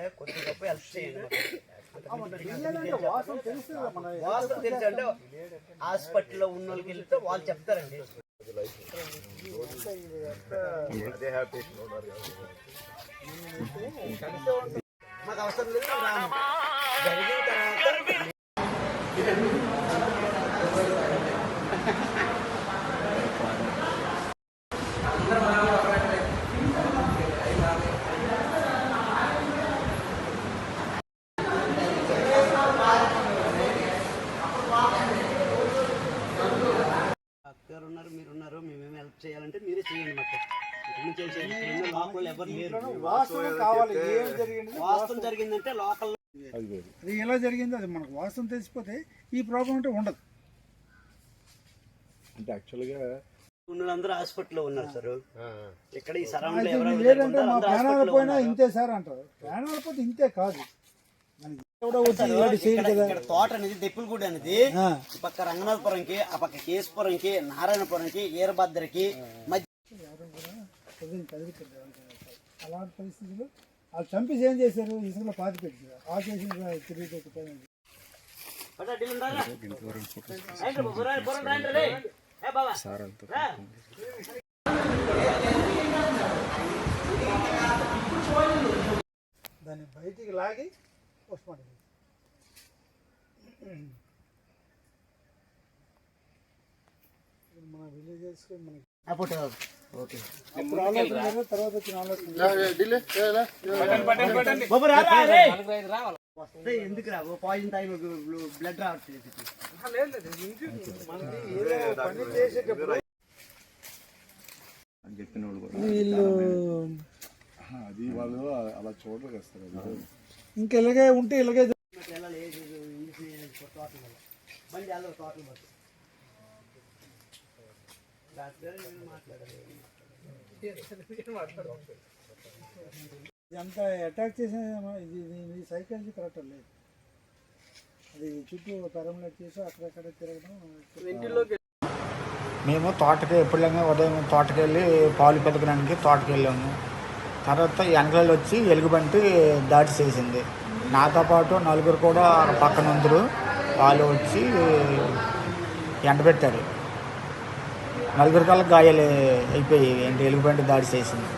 ఉంటే కొద్ది గొప్ప హెల్ప్ చేయండి వాస్తవం తెలిసి అంటే హాస్పిటల్లో ఉన్న వాళ్ళకి వెళ్తే వాళ్ళు చెప్తారండి. మాకు అవసరం లేదు. జరిగిన తర్వాత అక్కగారు ఉన్నారు మీరు ఉన్నారు మేమేమి హెల్ప్ చేయాలంటే మీరే చేయండి మాకు. ఇక్కడి నుంచి ఏం చేయాలి? ఇక్కడ ఉన్న లోకల్ ఎవరు లేరు. వాసన కావాలి. ఏం జరిగింది? వాస్తవం జరిగిందంటే లోకల్ అది ఎలా జరిగిందో అది మనకు వాసన తెలిసిపోతే ఈ ప్రాబ్లం అంటే ఉండదు. అంటే యాక్చువల్గా ఉన్నోళ్ళందరూ హాస్పిటల్లో ఉన్నారు సార్. ఇక్కడ ఈ అయితే సరౌండ్ ఇది ఎవరెవరు లేదంటే మా ప్రాణాలు పోయినా. ఇంతే సార్ అంటారు. ప్రాణాలు పోతే ఇంతే కాదు. తోట అనేది దెప్పులగూడి అనేది ఆ. ఈ పక్క రంగనాథపురంకి ఆ పక్క కేశపురంకి నారాయణపురంకి ఈరభద్రకి మధ్య. అలాంటి పరిస్థితులు వాళ్ళు చంపేసి ఏం చేశారు ఇసుకలో పాతి పెట్టారు ఆ చేసిన తిరిగి. దాన్ని బయటికి లాగి ఇది మన విలేజెస్ మనకి. ఓకే. అప్పుడు ఆలోచన తర్వాత వచ్చిన ఆలోచన ఎందుకు రా పాయిజన్ బ్లడ్ రావట్లేదు వాళ్ళు అది వాళ్ళు అలా చూడరు కదా ఇంకా ఇలాగే ఉంటే ఇలాగే ఇదంతా అటాక్ చేసిన ఇది సైకాలజీ కరెక్ట్ లేదు అది చుట్టూ పెరంలెట్ చేసి అక్కడక్కడ తిరగడం మేము తోటకి ఎప్పుడులాగా ఉదయం తోటకి వెళ్ళి పాలు పెతకడానికి తోటకి వెళ్ళాము. తర్వాత వెనకాల వచ్చి ఎలుగుబంటి దాడి చేసింది. నాతో పాటు నలుగురు కూడా పక్కన ఉందరు. వాళ్ళు వచ్చి ఎండబెట్టారు. నలుగురు కల్లా గాయాలు అయిపోయి ఏంటి? ఎలుగుబంటి దాడి చేసింది.